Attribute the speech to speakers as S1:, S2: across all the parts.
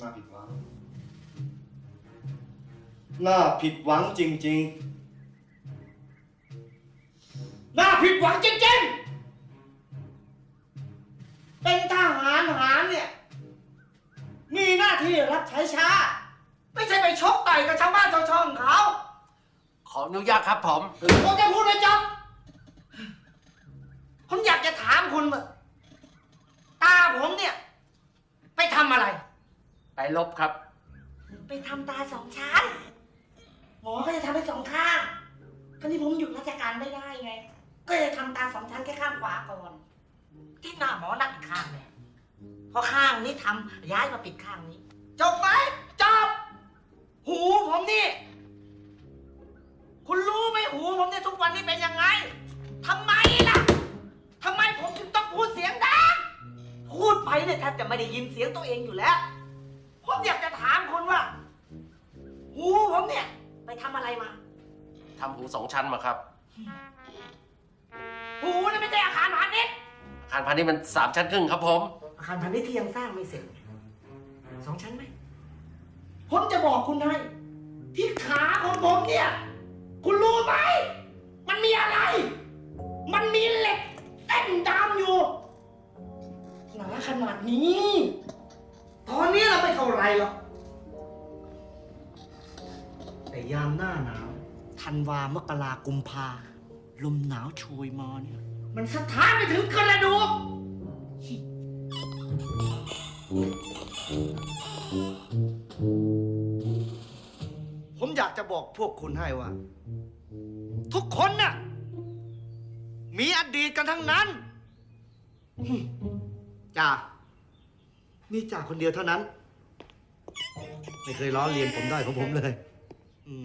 S1: น่าผิดหวัง น่าผิดหวังจริง ๆ น่าผิดหวังจริงๆ เป็นทหารหารเนี่ย มีหน้าที่รับใช้ชาติไม่ใช่ไปชกต่อยกับชาวบ้านชาวช่องเขา
S2: ขออนุญาตครับผม
S1: ผมจะพูดไม่จบผมอยากจะถามคุณว่าตาผมเนี่ย ไปทำอะไร
S2: ไป ลบครับ
S1: ไปทำตาสองชั้น หมอก็จะทำให้สองข้างคราวนี้ผมหยุดราชการไม่ได้ไง ก็จะทำตาสองชั้นแค่ข้างขวาก่อน ที่หน้าหมอนัดอีกข้างเลยพอข้างนี้ทำย้ายมาปิดข้างนี้ จบไหมจบ หูผมนี่ คุณรู้ไหมหูผมเนี่ยทุกวันนี้เป็นยังไงทำไมล่ะทำไมผมถึงต้องพูดเสียงดังพูดไปเนี่ยแทบจะไม่ได้ยินเสียงตัวเองอยู่แล้ว ผมอยากจะถามคุณว่า หูผมเนี่ย ไปทำอะไรมา
S2: ทำหูสองชั้นมาครับ
S1: หูนี่ไม่ใช่อาคารพาณิชย์
S2: อาคารพาณิชย์มันสามชั้นครึ่งครับผม
S1: อาคารพาณิชย์ที่ยังสร้างไม่เสร็จสองชั้นไหมผมจะบอกคุณให้ที่ขาของผมเนี่ย คุณรู้ไหม มันมีอะไร มันมีเหล็กเส้นดำอยู่หนาขนาดนี้ตอ นนี้เราไม่เท่าไรหรอก แต่ยามหน้าหนาวธันวามกรากุมภาลมหนาวโชยมาเนี่ย มันสะท้านไปถึงกระดูกผมอยากจะบอกพวกคุณให้ว่า ทุกคนน่ะ มีอดีตกันทั้งนั้นหึจ่า มีจ่าคนเดียวเท่านั้น ไม่เคยล้อเลียนผมได้ของผมเลยอืม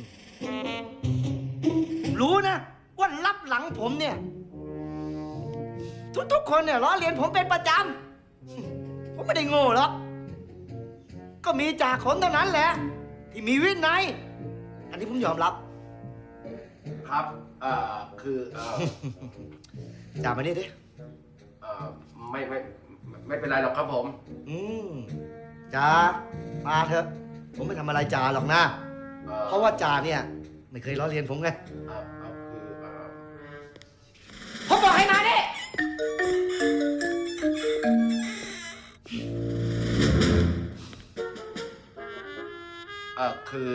S1: ผมรู้นะว่ารับหลังผมเนี่ย ทุกๆคนเนี่ยล้อเลียนผมเป็นประจำ ผมไม่ได้โง่หรอก ก็มีจ่าขนเท่านั้นแหละ ที่มีวินัย อันนี้ผมยอมรับ
S2: ครับ เอ่อ คือ เอ่อ
S1: จ่ามานี่ดิ
S2: เอ่อ ไม่ไม่ ไม่ไม่เป็นไรหรอกครับผม
S1: อืมจ่ามาเถอะ ผมไม่ทำอะไรจ่าหรอกนะ
S2: เอ่อ
S1: เพราะว่าจ่าเนี่ย ไม่เคยล้อเลียนผมไง
S2: เอ่อเอ่อคือเอ่อ
S1: ผมบอกให้มาดิ
S2: เอ่อคือ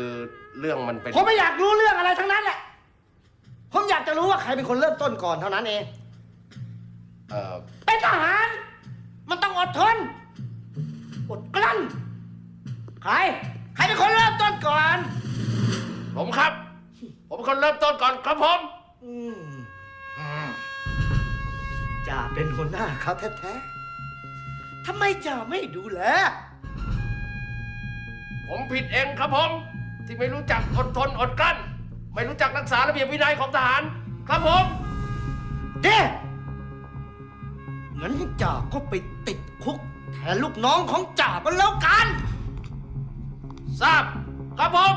S2: เรื่องมันเป็น
S1: ผมไม่อยากรู้เรื่องอะไรทั้งนั้นแหละ ผมอยากจะรู้ว่าใครเป็นคนเริ่มต้นก่อนเท่านั้นเอง
S2: เอ่อ
S1: เป็นทหาร มันต้องอดทน อดกลั้น ใคร ใครเป็นคนเริ่มต้นก่อน
S2: ผมครับ ผมเป็นคนเริ่มต้นก่อนครับผม
S1: อืมจ่าเป็นหัวหน้าเขาแท้ๆทำไมจ่าไม่ดูแล
S2: ผมผิดเองครับผม ที่ไม่รู้จักอดทนอดกลั้น ไม่รู้จักรักษาระเบียบวินัยของทหาร ครับผม
S1: เด้ งั้นจ่าก็ไปติดคุก แทนลูกน้องของจ่าก็แล้วกัน
S2: ทราบครับผม